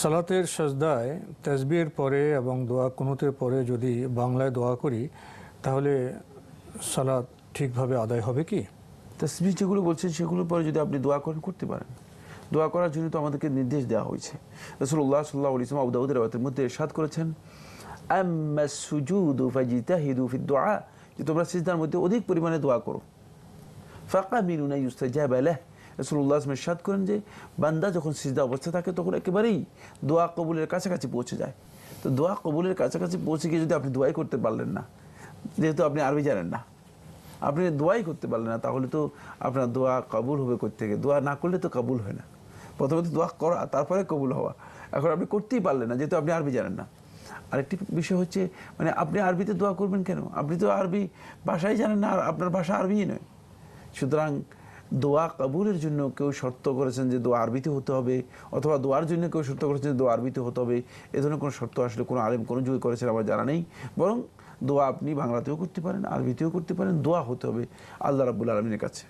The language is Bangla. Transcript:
সালাতের সাজদায় তাসবির পরে এবং দোয়া কুনুতের পরে যদি বাংলায় দোয়া করি, তাহলে সালাত ঠিকভাবে আদায় হবে কি? তসবি যেগুলো বলছেন সেগুলোর পরে যদি আপনি দোয়া করেন, করতে পারেন। দোয়া করার জন্য তো আমাদেরকে নির্দেশ দেওয়া হয়েছে। রসুল্লাহ সাল্লাহ ইসলাম আবুদাউদের রাতের মধ্যে এরশাদ করেছেন যে তোমরা সিজদার মধ্যে অধিক পরিমাণে দোয়া করো। ফাঁকা মিনুনা ইউস্তাজাব আলাহ রসুল্লাহ এরশাদ করেন যে, বান্দা যখন সিজদা অবস্থা থাকে, তখন একেবারেই দোয়া কবুলের কাছাকাছি পৌঁছে যায়। তো দোয়া কবুলের কাছাকাছি পৌঁছে গিয়ে যদি আপনি দোয়াই করতে পারলেন না, যেহেতু আপনি আরবি জানেন না, আপনি দোয়াই করতে পারলেন না, তাহলে তো আপনার দোয়া কবুল হবে করতে থেকে দোয়া না করলে তো কবুল হয় না। প্রথমে তো দোয়া করা, তারপরে কবুল হওয়া। এখন আপনি করতেই পারলেন না, যেহেতু আপনি আরবি জানেন না। আরেকটি বিষয় হচ্ছে মানে আপনি আরবিতে দোয়া করবেন কেন? আপনি তো আরবি ভাষাই জানেন না, আর আপনার ভাষা আরবিই নয়। সুতরাং দোয়া কবুলের জন্য কেউ শর্ত করেছেন যে দোয়া আরবিতে হতে হবে, অথবা দোয়ার জন্য কেউ শর্ত করেছেন যে দোয়া আরবিতে হতে হবে, এ ধরনের কোনো শর্ত আসলে কোনো আলেম কোনো যুগে করেছেন আমার জানা নেই। বরং দোয়া আপনি বাংলাতেও করতে পারেন, আরবিতেও করতে পারেন, দোয়া হতে হবে আল্লাহ রাবুল আলমিনের কাছে।